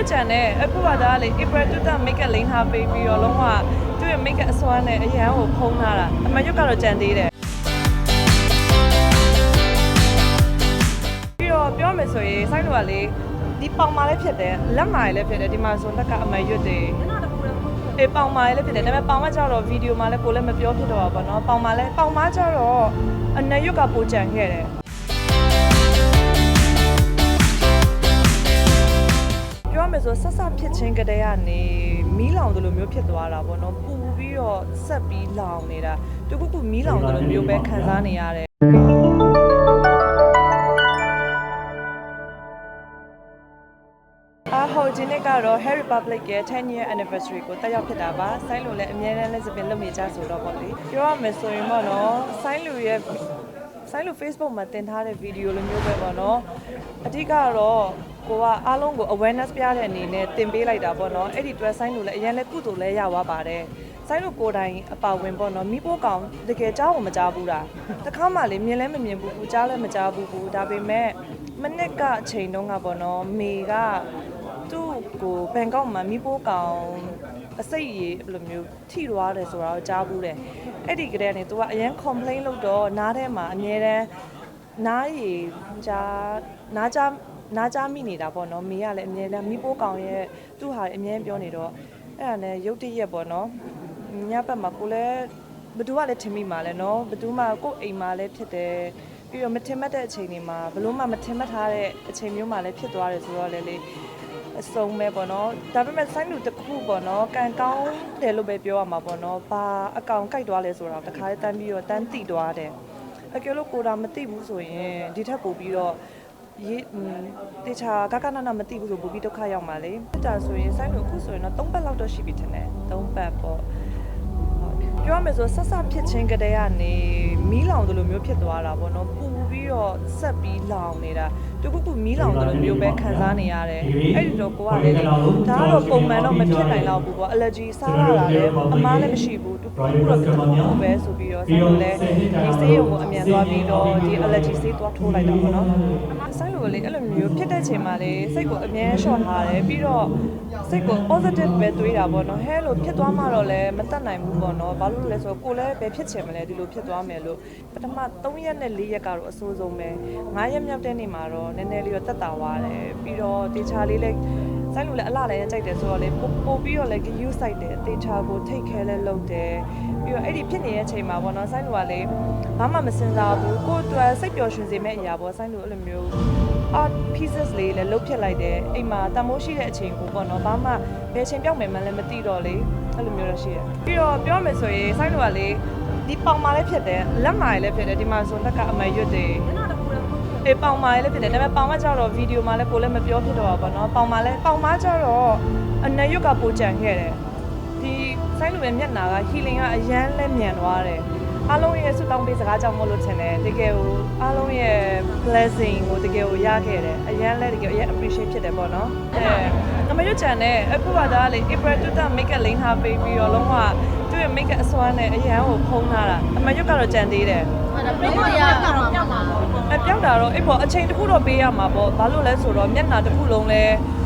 ရွတ်ချန်နဲ့အခုကဒါကလေ April တူတာ make up လိမ့်ထားပေးပြီးတော့လုံးဝသူ့ရဲ့ make up အစွမ်းနဲ့အရန်ကိုဖုံးထားတာအမရွတ်ကတော့ကြံသေးတယ်ပြီးတော့ပြောမယ်ဆိုရင်စိုက်လို့ကလေဒီပေါင်မာလည်းဖြစ်တယ်လက်မာလည်းဖြစ်တယ်ဒီမှာဆိုလက်ကအမရွတ်တယ်ညနာတကူလည်းမဟုတ်ဘူးအေးပေါင်မာလည်းဖြစ်တယ်ဒါပေမဲ့ပေါင်မကျတော့ဗီဒီယိုမှာလည်းကိုလည်းမပြောဖြစ်တော့ပါဘောနော်ပေါင်မာလည်းပေါင်မာကျတော့အနရွတ်ကပိုကြံခဲ့တယ် ဆိုဆက်ဆက်ဖြစ်ချင်းကတည်းကနေမီးလောင်တယ်လို့မျိုးဖြစ်သွားတာပေါ့နော်ပူပြီးတော့ဆက်ပြီးလောင်နေတာတခုခုမီးလောင်တယ်လို့မျိုးပဲခံစားနေရတယ်အာဟိုဒီနေ့ကတော့ Harry Republic ရဲ့10 year anniversary ကိုတက်ရောက်ဖြစ်တာပါ။ဆိုင်းလူလည်းအများနဲ့လက်စပင်လုပ်နေကြဆိုတော့ပေါ့လေ။ပြောရမယ်ဆိုရင်ပေါ့နော်။ဆိုင်းလူရဲ့ဆိုင်းလူ Facebook မှာတင်ထားတဲ့ဗီဒီယိုလိုမျိုးပဲပေါ့နော်။အဓိကတော့ ကိုကအားလုံးကို awareness ပြတဲ့အနေနဲ့တင်ပေးလိုက်တာပေါ့နော်။အဲ့ဒီအတွက်ဆိုင်းလူလည်းအရင်လည်းကုသိုလ်လည်းရသွားပါတယ်။ဆိုင်းလူကိုယ်တိုင်အပါဝင်ပေါ့နော်မိဖို့ကောင်တကယ်ကြားကိုမကြားဘူးတာတခါမှလေမြင်လဲမမြင်ဘူးဘူးကြားလည်းမကြားဘူးဘူးဒါပေမဲ့မနစ်ကအချိန်တုန်းကပေါ့နော်မေကသူ့ကိုဘန်ကောက်မှာမိဖိုးကောင်အစိတ်ရည်ဘယ်လိုမျိုးထိသွားတယ်ဆိုတာကိုကြားဘူးတယ်အဲ့ဒီကလေးကနေ तू ကအရန် complain လုပ်တော့နားထဲမှာအမြဲတမ်းနားရည်ကြားနားကြား နားကြားမိနေတာပေါ့နော်မေကလည်းအမြဲတမ်းမိဖိုးကောင်ရဲ့သူ့ဟာအမြဲပြောနေတော့အဲ့ဒါနဲ့ရုတ်တရက်ပေါ့နော်ညဘက်မှာကိုလည်းဘသူကလည်းထင်မိမှာလဲနော်ဘသူမှကိုယ့်အိမ်မှာလည်းဖြစ်တယ်ပြီးတော့မထင်မှတ်တဲ့အချိန်တွေမှာဘလို့မှမထင်မှတ်ထားတဲ့အချိန်မျိုးမှာလည်းဖြစ်သွားတယ်ဆိုတော့လေလေအစုံပဲပေါ့နော်ဒါပေမဲ့ဆိုင်းလူတစ်ခုပေါ့နော်ကန်ကောင်းတယ်လို့ပဲပြောရမှာပေါ့နော်ဘာအကောင်ကြိုက်သွားလဲဆိုတာတခါတည်းတန်းပြီးတော့တန်းတိသွားတယ်အကယ်လို့ကိုတာမသိဘူးဆိုရင်ဒီထက်ပိုပြီးတော့ ရေးတေချာကကနနမသိဘူးဆိုပိုပြီးဒုက္ခရောက်မှာလေတက်တာဆိုရင်ဆိုင်းလူအခုဆိုရင်တော့၃ပတ်လောက်တော့ရှိပြီထင်တယ်၃ပတ်ပေါ့ပြောရမယ်ဆိုဆက်ဆက်ဖြစ်ချင်းကတည်းကနေ မီးလောင်တယ်လို့မျိုးဖြစ်သွားတာပေါ့နော်ပူပြီးတော့ဆက်ပြီးလောင်နေတာတခုခုမီးလောင်တယ်လို့မျိုးပဲခံစားနေရတယ်အဲ့ဒီတော့ကိုကလည်းဒါကတော့ပုံမှန်တော့မဖြစ်နိုင်တော့ဘူးပေါ့ allergy စားရတာလည်းအမားလည်းမရှိဘူးတခုခုတော့တခုခုပဲဆိုပြီးတော့ဆိုင်လို့လည်းဒီဆေးရုံကိုအမြန်သွားပြီးတော့ဒီ allergy ဆေးသွားထိုးလိုက်တာပေါ့နော်ဆိုင်လို့လည်းအဲ့လိုမျိုးဖြစ်တဲ့ချိန်မှာလေစိတ်ကိုအမြဲ short ထားတယ်ပြီးတော့စိတ်ကို positive ပဲတွေးတာပေါ့နော်ဟဲလို့ဖြစ်သွားမှတော့လည်းမတတ်နိုင်ဘူးပေါ့နော်ဘာလို့လဲဆိုတော့ကိုလည်းပဲဖြစ်ချင်မလဲဒီလိုဖြစ်သွားမယ်လို့ပထမ3ရက်နဲ့4ရက်ကတော့အဆိုးဆုံးပဲ9ရက်မြောက်တဲ့နေ့မှာတော့နည်းနည်းလေးတော့တက်တာသွားတယ်ပြီးတော့တေချာလေးလည်းဆိုင်လို့လည်းအလှလည်းကြိုက်တယ်ဆိုတော့လေပို့ပို့ပြီးတော့လည်း use site တယ်တေချာကိုထိတ်ခဲလဲလုပ်တယ်ပြီးတော့အဲ့ဒီဖြစ်နေတဲ့အချိန်မှာပေါ့နော်ဆိုင်လို့ကလေဘာမှမစင်စားဘူးကိုယ့်အတွက်စိတ်ပျော်ရွှင်စေမယ့်အရာပေါ့ဆိုင်လို့အဲ့လိုမျိုး art pieces လေးလည်းလုတ်ဖြစ်လိုက်တယ်အိမ်မှာတမိုးရှိတဲ့အချိန်ကိုပေါ့နော်ဘာမှဘယ်ချိန်ပြောက်မယ်မှလည်းမသိတော့လေအဲ့လိုမျိုးတော့ရှိတယ်ပြီးတော့ပြောမယ်ဆိုရင်ဆိုင်လို့ကလေ ဒီပေါင်မာလည်းဖြစ်တယ်လက်မာလည်းဖြစ်တယ်ဒီမှာဆိုလက်ကအမရွတ်တယ်ညနာတကူလည်းမဟုတ်ဘူးအေးပေါင်မာလည်းဖြစ်တယ်ဒါပေမဲ့ပေါင်မကျတော့ဗီဒီယိုမှာလည်းကိုလည်းမပြောဖြစ်တော့ပါဘောနော်ပေါင်မာလည်းပေါင်မာကျတော့အနရွတ်ကပိုကြံခဲ့တယ်ဒီဆိုင်လူရဲ့မျက်နာက healing ကအရန်လဲမြန်သွားတယ်အားလုံးရဲ့ဆုတောင်းပေးစကားကြောင့်မို့လို့ထင်တယ်တကယ်ကိုအားလုံးရဲ့ blessing ကိုတကယ်ကိုရခဲ့တယ်အရန်လဲတကယ်အရန် appreciate ဖြစ်တယ်ပေါ့နော်အဲ အမရွတ်ချန်နဲ့အခုကဒါကလေ April တူတာ make up လိမ့်ထားပေးပြီးတော့လုံးဝသူ့ရဲ့ make up အစွမ်းနဲ့အရန်ကိုဖုံးထားတာအမရွတ်ကတော့ကြံသေးတယ်အဲ့ဒါပြိတ္တရကတော့ပြောက်မှာပေါ့အပြောက်တာတော့အဲ့ပေါ်အချိန်တစ်ခုတော့ပေးရမှာပေါ့ဘာလို့လဲဆိုတော့မျက်နှာတစ်ခုလုံးလဲ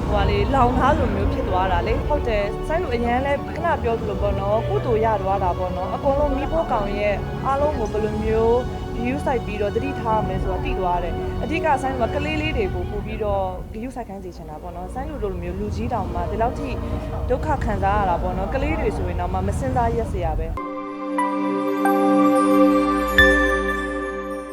ဟိုဟာလေလောင်ထားလိုမျိုးဖြစ်သွားတာလေဟုတ်တယ်ဆိုင်းလူအရန်လဲခဏပြောသလိုပေါ့နော်ကုသိုလ်ရသွားတာပေါ့နော်အကုန်လုံးမိဖို့ကောင်ရဲ့အားလုံးကိုဘယ်လိုမျိုး view site ပြီးတော့တတိထားမယ်ဆိုတာသိသွားတယ်အဓိကဆိုင်းလူကကလေးလေးတွေကိုပို့ပြီးတော့ view site ခိုင်းစေချင်တာပေါ့နော်ဆိုင်းလူလိုမျိုးလူကြီးတောင်မှဒီလောက်ထိဒုက္ခခံစားရတာပေါ့နော်ကလေးတွေဆိုရင်တော့မှမစင်စားရက်စရာပဲ